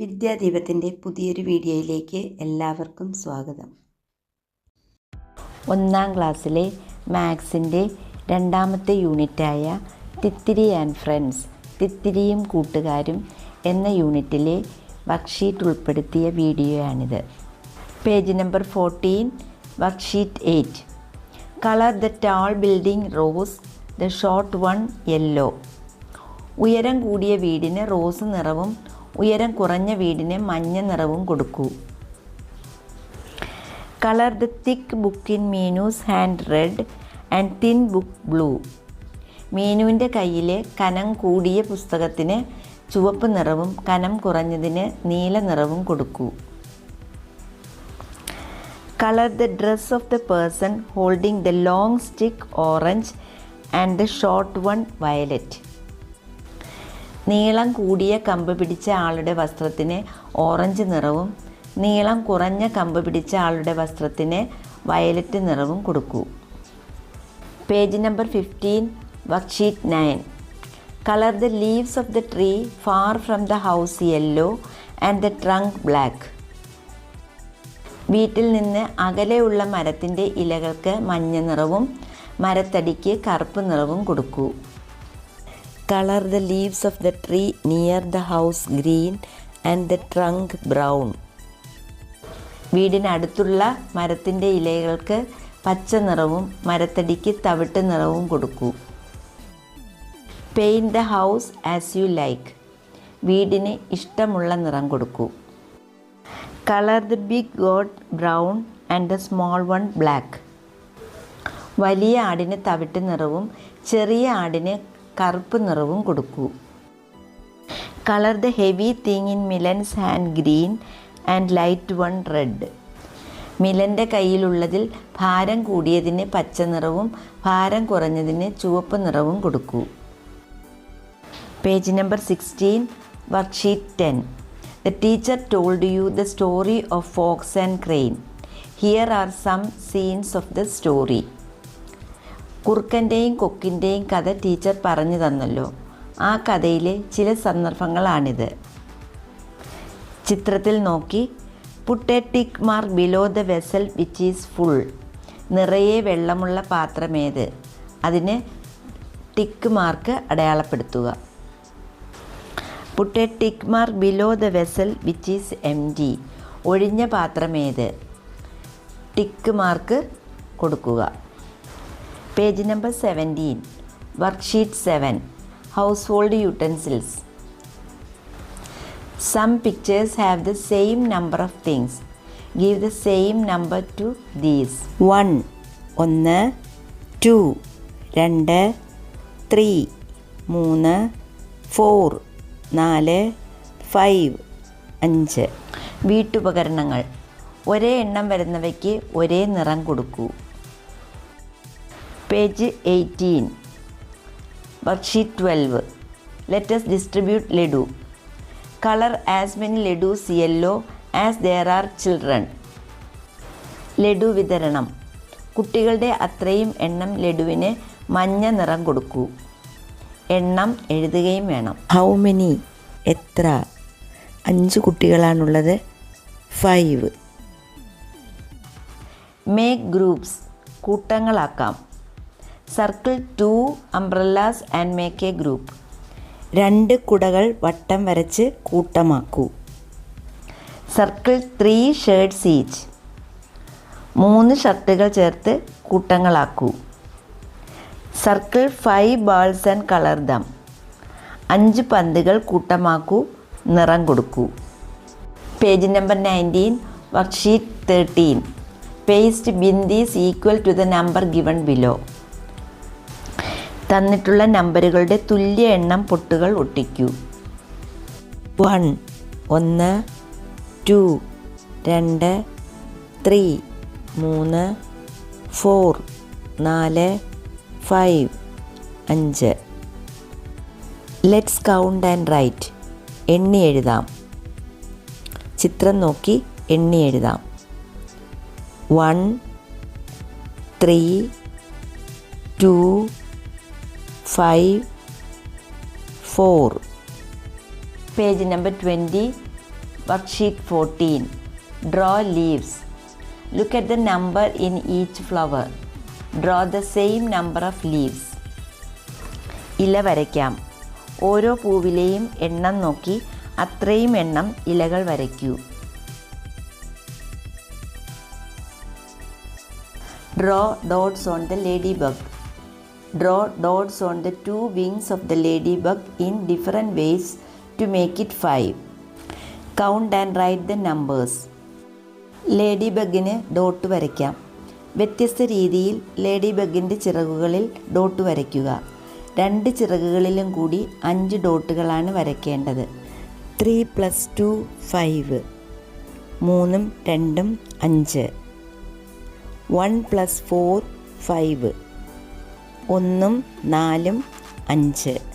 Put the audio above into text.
വിദ്യാദീപത്തിന്റെ പുതിയൊരു വീഡിയോയിലേക്ക് എല്ലാവർക്കും സ്വാഗതം. ഒന്നാം ക്ലാസ്സിലെ മാത്സിന്റെ രണ്ടാമത്തെ യൂണിറ്റായ തിത്തിരി ആൻഡ് ഫ്രണ്ട്സ് തിത്തിരിയും കൂട്ടുകാരും എന്ന യൂണിറ്റിലെ വർക്ക്ഷീറ്റ് ഉൾപ്പെടുത്തിയ വീഡിയോയാണിത്. Page number fourteen worksheet eight. Colour the tall building rose the short one yellow. ഉയരം കൂടിയ വീടിന് റോസ് നിറവും ഉയരം കുറഞ്ഞ വീടിന് മഞ്ഞ നിറവും കൊടുക്കൂ. Colour the thick book in Meenu's hand red and thin book blue മീനുവിന്റെ കയ്യിലെ കനം കൂടിയ പുസ്തകത്തിന് ചുവപ്പ് നിറവും കനം കുറഞ്ഞതിന് നീല നിറവും കൊടുക്കൂ. Colour the dress of the person holding the long stick orange and the short one violet നീളം കൂടിയ കമ്പ് പിടിച്ച ആളുടെ വസ്ത്രത്തിന് ഓറഞ്ച് നിറവും നീളം കുറഞ്ഞ കമ്പ് പിടിച്ച ആളുടെ വസ്ത്രത്തിന് വയലറ്റ് നിറവും കൊടുക്കൂ. Page number fifteen worksheet nine colour the leaves of the tree far from the house yellow and the trunk black വീട്ടിൽ നിന്ന് അകലെയുള്ള മരത്തിന്റെ ഇലകൾക്ക് മഞ്ഞ നിറവും മരത്തടിക്ക് കറുപ്പ് നിറവും കൊടുക്കൂ. Colour the leaves of the tree near the house green and the trunk brown വീടിനടുത്തുള്ള മരത്തിന്റെ ഇലകൾക്ക് പച്ച നിറവും മരത്തടിക്ക് തവിട്ട് നിറവും കൊടുക്കൂ. Paint the house as you like വീടിന് ഇഷ്ടമുള്ള നിറം കൊടുക്കൂ. Colour the big goat brown and the small one black വലിയ ആടിന് തവിട്ട് നിറവും ചെറിയ ആടിന് കറുപ്പ് നിറവും കൊടുക്കൂ. Colour the heavy thing in Milan's hand green and light one red മിലന്റെ കയ്യിലുള്ളതിൽ ഭാരം കൂടിയതിന് പച്ച നിറവും ഭാരം കുറഞ്ഞതിന് ചുവപ്പ് നിറവും കൊടുക്കൂ. Page number sixteen worksheet ten the teacher told you the story of fox and crane here are some scenes of the story കുറുക്കന്റെയും കൊക്കിന്റെയും കഥ ടീച്ചർ പറഞ്ഞു തന്നല്ലോ. ആ കഥയിലെ ചില സന്ദർഭങ്ങളാണിത്. ചിത്രത്തിൽ നോക്കി put a tick mark below the vessel which is full നിറയെ വെള്ളമുള്ള പാത്രമേത്. അതിന് ടിക്ക് മാർക്ക് അടയാളപ്പെടുത്തുക. Put a tick mark below the vessel which is empty ഒഴിഞ്ഞ പാത്രമേത്. ടിക്ക് മാർക്ക് കൊടുക്കുക. Page number seventeen worksheet seven household utensils some pictures have the same number of things give the same number to these one ഒന്ന് two രണ്ട് three മൂന്ന് four നാല് five അഞ്ച്. വീട്ടുപകരണങ്ങൾ. ഒരേ എണ്ണം വരുന്നവയ്ക്ക് ഒരേ നിറം കൊടുക്കൂ. Page eighteen. Worksheet twelve let's distribute laddu. Colour as many laddus yellow as there are children laddu വിതരണം. കുട്ടികളുടെ അത്രയും എണ്ണം ലഡുവിന് മഞ്ഞ നിറം കൊടുക്കൂ. എണ്ണം എഴുതുകയും വേണം. ഹൗ മെനി എത്ര? അഞ്ച് കുട്ടികളാണുള്ളത്. Five make groups കൂട്ടങ്ങളാക്കാം. Circle two umbrellas and make a group രണ്ട് കുടകൾ വട്ടം വരച്ച് കൂട്ടമാക്കൂ. സർക്കിൾ ത്രീ ഷേർട്സ് ഈച്ച് മൂന്ന് ഷർട്ടുകൾ ചേർത്ത് കൂട്ടങ്ങളാക്കൂ. Circle five balls and colour them അഞ്ച് പന്തുകൾ കൂട്ടമാക്കൂ നിറം കൊടുക്കൂ. Page number nineteen worksheet thirteen paste bindis equal to the number given below തന്നിട്ടുള്ള നമ്പറുകളുടെ തുല്യ എണ്ണം പൊട്ടുകൾ ഒട്ടിക്കൂ. വൺ ഒന്ന് ടു രണ്ട് ത്രീ മൂന്ന് ഫോർ നാല് ഫൈവ് അഞ്ച്. ലെറ്റ്സ് കൗണ്ട് ആൻഡ് റൈറ്റ് എണ്ണി എഴുതാം. ചിത്രം നോക്കി എണ്ണി എഴുതാം. One three two five four page number twenty worksheet fourteen draw leaves look at the number in each flower draw the same number of leaves ഇല വരയ്ക്കാം. ഓരോ പൂവിലെയും എണ്ണം നോക്കി അത്രയും എണ്ണം ഇലകൾ വരയ്ക്കൂ. Draw dots on the ladybug draw dots on the two wings of the ladybug in different ways to make it five count and write the numbers lady ബഗിന് ഡോട്ട് വരയ്ക്കാം. വ്യത്യസ്ത രീതിയിൽ ലേഡി ബഗിന്റെ ചിറകുകളിൽ ഡോട്ട് വരയ്ക്കുക. രണ്ട് ചിറകുകളിലും കൂടി അഞ്ച് ഡോട്ടുകളാണ് വരയ്ക്കേണ്ടത്. ത്രീ പ്ലസ് ടു ഫൈവ് മൂന്നും രണ്ടും അഞ്ച്. വൺ പ്ലസ് ഫോർ ഫൈവ് ഒന്നും നാലും അഞ്ച്.